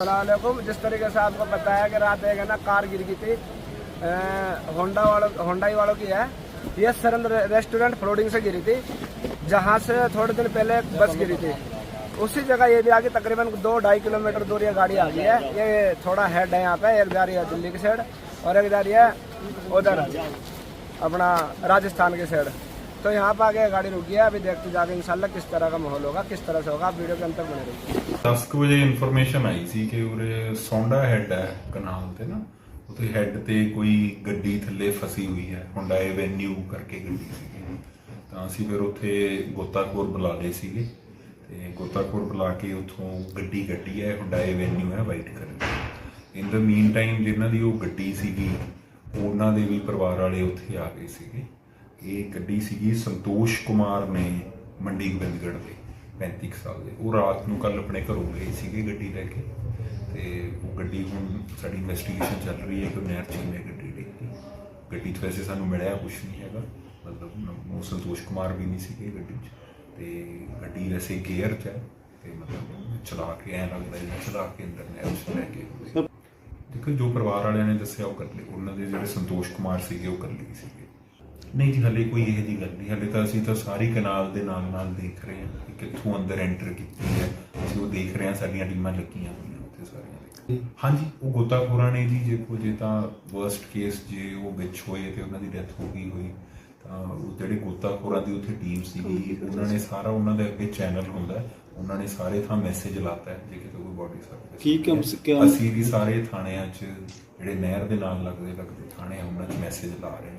वालेकुम। जिस तरीके से आपको है कि रात एक है ना, कार गिर गई थी। होंडा वालों होंडाई वालों की है। ये सरल रे- रेस्टोरेंट फ्लोडिंग से गिरी थी, जहाँ से थोड़े दिन पहले बस गिरी थी। उसी जगह ये भी आगे तकरीबन दो ढाई किलोमीटर दूर ये गाड़ी आ गई है। ये थोड़ा हेड है यहाँ पे, एक जा रही है दिल्ली की साइड और एक जा रही है उधर, अपना राजस्थान की साइड तो यहाँ पे आगे गाड़ी रुकी है अभी देखते जाके इंशाल्लाह किस तरह का माहौल होगा किस तरह से होगा आप वीडियो के अंतर बने रहिए 10 ਕੁ ਵਜੇ ਇਨਫੋਰਮੇਸ਼ਨ ਆਈ ਸੀ ਕਿ ਉਰੇ ਸੌਂਡਾ ਹੈਡ ਹੈ ਕਨਾਲ ਤੇ ਨਾ ਉੱਥੇ ਹੈਡ ਤੇ ਕੋਈ ਗੱਡੀ ਥੱਲੇ ਫਸੀ ਹੋਈ ਹੈ ਹੁੰਡਾ ਐਵੇਨਿਊ ਕਰਕੇ ਗੱਡੀ ਸੀਗੀ ਤਾਂ ਅਸੀਂ ਫਿਰ ਉੱਥੇ ਗੋਤਾਖੋਰ ਬੁਲਾ ਲਏ ਸੀਗੇ ਤੇ ਗੋਤਾਖੋਰ ਬੁਲਾ ਕੇ ਉੱਥੋਂ ਗੱਡੀ ਕੱਢੀ ਹੈ ਹੁੰਡਾ ਐਵੇਨਿਊ ਹੈ white colour in the meantime ਜਿਨ੍ਹਾਂ ਦੀ ਉਹ ਗੱਡੀ ਸੀਗੀ ਉਹਨਾਂ ਦੇ ਵੀ ਪਰਿਵਾਰ ਵਾਲੇ ਉੱਥੇ ਆ ਗਏ ਸੀਗੇ ਇਹ ਗੱਡੀ ਸੀਗੀ ਸੰਤੋਸ਼ ਕੁਮਾਰ ਨੇ ਮੰਡੀ ਗੋਬਿੰਦਗੜ੍ਹ ਦੇ 35 ਕੁ ਸਾਲ ਦੇ। ਉਹ ਰਾਤ ਨੂੰ ਕੱਲ ਆਪਣੇ ਘਰੋਂ ਗਏ ਸੀਗੇ ਗੱਡੀ ਲੈ ਕੇ ਤੇ ਉਹ ਗੱਡੀ ਹੁਣ ਸਾਡੀ ਇਨਵੈਸਟੀਗੇਸ਼ਨ ਚੱਲ ਰਹੀ ਹੈ ਕਿ ਨਹਿਰ 'ਚ ਕਿਵੇਂ ਗੱਡੀ ਡਿੱਗੀ ਗੱਡੀ 'ਚ ਵੈਸੇ ਸਾਨੂੰ ਮਿਲਿਆ ਕੁਝ ਨਹੀਂ ਹੈਗਾ, ਮਤਲਬ ਉਹ ਸੰਤੋਸ਼ ਕੁਮਾਰ ਵੀ ਨਹੀਂ ਸੀਗੇ ਗੱਡੀ 'ਚ। ਤੇ ਗੱਡੀ ਵੈਸੇ ਗੇਅਰ 'ਚ ਹੈ ਤੇ ਮਤਲਬ ਚਲਾ ਕੇ, ਐ ਲੱਗਦਾ ਜਿਵੇਂ ਚਲਾ ਕੇ ਅੰਦਰ ਨਹਿਰ 'ਚ ਲੈ ਕੇ ਦੇਖੋ ਜੋ ਪਰਿਵਾਰ ਵਾਲਿਆਂ ਨੇ ਦੱਸਿਆ ਉਹ ਕਰ ਲਈ ਉਹਨਾਂ ਦੇ ਜਿਹੜੇ ਸੰਤੋਸ਼ ਕੁਮਾਰ ਸੀਗੇ ਉਹ ਕਰ ਲਈ ਸੀਗੇ। ਨਹੀਂ ਜੀ ਹਲੇ ਕੋਈ ਇਹ ਦੀ ਗੱਲ ਨਹੀਂ ਹਲੇ ਤਾਂ ਅਸੀਂ ਤਾਂ ਸਾਰੀ ਕਨਾਲ ਦੇ ਨਾਲ ਨਾਲ ਦੇਖ ਰਹੇ ਹਾਂ ਕਿ ਕਿੱਥੋਂ ਅੰਦਰ ਐਂਟਰ ਕੀਤੀ ਹੈ। ਅਸੀਂ ਉਹ ਦੇਖ ਰਹੇ ਹਾਂ ਸਾਡੀਆਂ ਟੀਮਾਂ ਲੱਗੀਆਂ ਹੋਈਆਂ ਉੱਥੇ ਸਾਰੀਆਂ। ਹਾਂਜੀ ਉਹ ਗੋਤਾਖੋਰਾਂ ਨੇ ਜੀ ਜੇ ਕੋਈ ਜੇ ਤਾਂ ਵਰਸਟ ਕੇਸ ਜੇ ਉਹ ਵਿੱਚ ਹੋਏ ਤੇ ਉਹਨਾਂ ਦੀ ਡੈਥ ਹੋ ਗਈ ਹੋਈ ਤਾਂ ਉਹ ਜਿਹੜੇ ਗੋਤਾਖੋਰਾਂ ਦੀ ਉੱਥੇ ਟੀਮ ਸੀਗੀ ਉਹਨਾਂ ਨੇ ਸਾਰਾ ਉਹਨਾਂ ਦੇ ਅੱਗੇ ਚੈਨਲ ਹੁੰਦਾ ਹੈ, ਉਹਨਾਂ ਨੇ ਸਾਰੇ ਥਾਂ ਮੈਸੇਜ ਲਾਤਾ ਹੈ ਜੇ ਕਿਤੇ ਕੋਈ ਬੋਡੀ ਸਰਵਿਸ ਕੀ ਕਮ ਸੇ ਕਮ- ਅਸੀਂ ਵੀ ਸਾਰੇ ਥਾਣਿਆਂ 'ਚ ਜਿਹੜੇ ਨਹਿਰ ਦੇ ਨਾਲ ਲੱਗਦੇ ਲੱਗਦੇ ਥਾਣੇ ਆ ਉਹਨਾਂ 'ਚ ਮੈਸੇਜ ਲਾ ਰਹੇ ਹਾਂ।